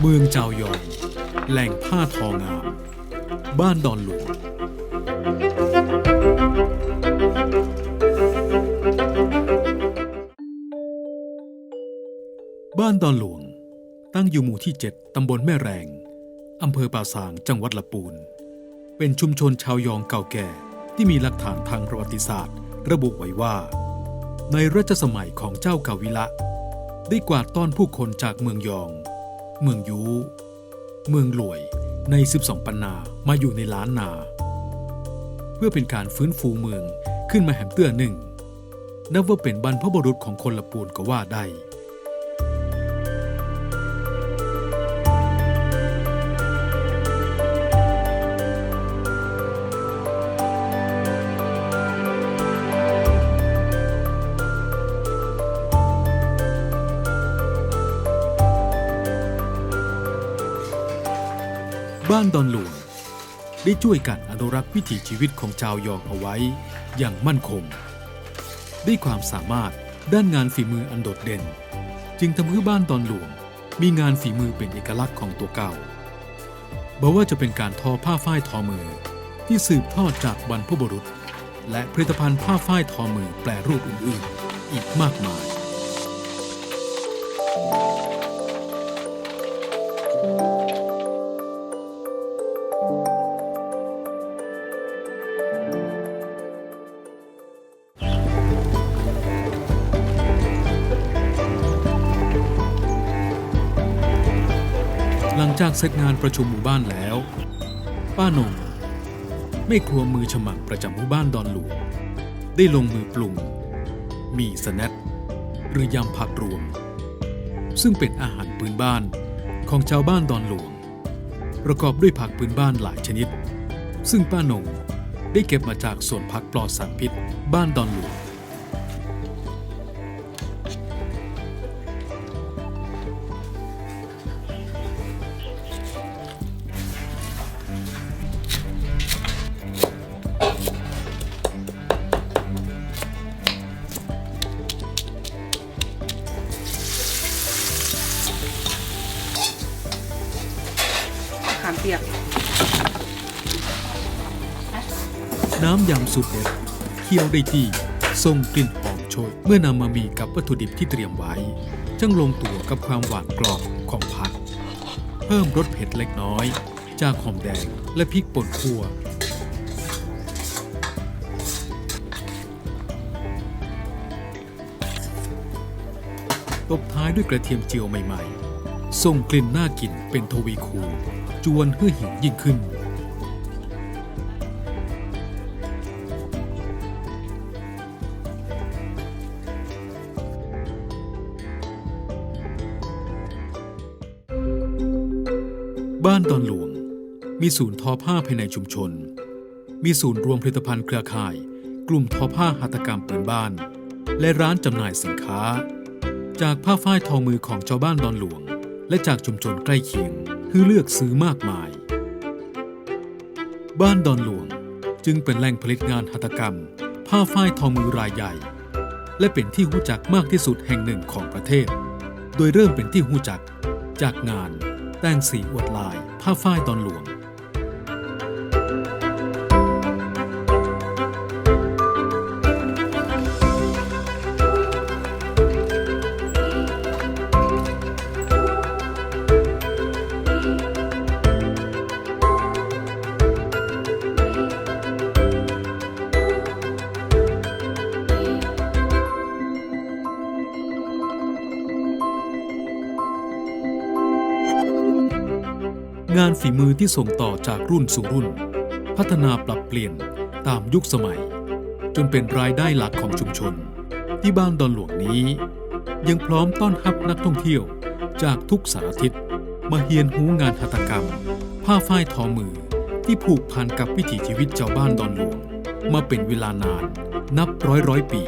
เมืองเจ้ายอง แหล่งผ้าทองาม บ้านดอนหลวงบ้านดอนหลวง ตั้งอยู่หมู่ที่ 7 ตำบลแม่แรง อำเภอป่าสาง จังหวัดละปูน เป็นชุมชนชาวยองเก่าแก่ที่มีหลักฐานทางประวัติศาสตร์ ระบุไว้ว่า ในรัชสมัยของเจ้ากาวิละ ได้กวาดต้อนผู้คนจากเมืองยอง เมืองยู เมืองหลวยใน 12 ปันนามาอยู่ในล้านนา เพื่อเป็นการฟื้นฟูเมืองขึ้นมาแหมเตื้อหนึ่ง นับว่าเป็นบรรพบุรุษของคนละปูนก็ว่าได้ บ้านดอนหลวง ได้ช่วยกันอนุรักษ์วิถีชีวิตของชาวยองเอาไว้อย่างมั่นคง ด้วยความสามารถด้านงานฝีมืออันโดดเด่น จึงทำให้บ้านดอนหลวง มีงานฝีมือเป็นเอกลักษณ์ของตัวเก่าบอกว่าจะเป็นการทอผ้าฝ้ายทอมือที่สืบทอดจากบรรพบุรุษ และผลิตภัณฑ์ผ้าฝ้ายทอมือแปรรูปอื่นๆ อีกมากมาย หลังจากเสร็จงานประชุมหมู่บ้านแล้ว ป้านงแม่ครัวมือฉมังประจำหมู่บ้านดอนหลวงได้ลงมือปรุง มีสแนตหรือยำผักรวม ซึ่งเป็นอาหารพื้นบ้านของชาวบ้านดอนหลวง ประกอบด้วยผักพื้นบ้านหลายชนิด ซึ่งป้านงได้เก็บมาจากสวนผักปลอดสารพิษบ้านดอนหลวง เปียกน้ำยำสูตรเด็ดเคี่ยวได้ที่ทรงกลิ่นหอมโชย เมื่อนำมามีกับวัตถุดิบที่เตรียมไว้จังลงตัวกับความหวานกรอบของผัก เพิ่มรสเผ็ดเล็กน้อย จากหอมแดงและพริกป่นคั่วตบท้ายด้วยกระเทียมเจียวใหม่ ๆ ส่งกลิ่นน่ากินเป็นทวีคูณจวนเพื่อหิวยิ่งขึ้น บ้านดอนหลวง มีศูนย์ทอผ้าภายในชุมชน มีศูนย์รวมผลิตภัณฑ์เครือข่าย กลุ่มทอผ้าหัตถกรรมปืนบ้าน และร้านจำหน่ายสินค้า จากผ้าฝ้ายทอมือของชาวบ้านดอนหลวง และจากชุมชนใกล้เคียงคือเลือกซื้อมากมาย บ้านดอนหลวงจึงเป็นแหล่งผลิตงานหัตถกรรม ผ้าฝ้ายทอมือรายใหญ่ และเป็นที่หู้จักมากที่สุดแห่งหนึ่งของประเทศ โดยเริ่มเป็นที่หู้จัก จากงานแต่งสีอวดลาย ผ้าฝ้ายดอนหลวง งานฝีมือที่ส่งต่อจากรุ่นสู่รุ่น พัฒนาปรับเปลี่ยนตามยุคสมัย จนเป็นรายได้หลักของชุมชน ที่บ้านดอนหลวงนี้ ยังพร้อมต้อนรับนักท่องเที่ยวจากทุกสารทิศมาเฮียนหูงานหัตถกรรม ผ้าฝ้ายทอมือที่ผูกพันกับวิถีชีวิตชาวบ้านดอนหลวง มาเป็นเวลานานนับร้อยร้อยปี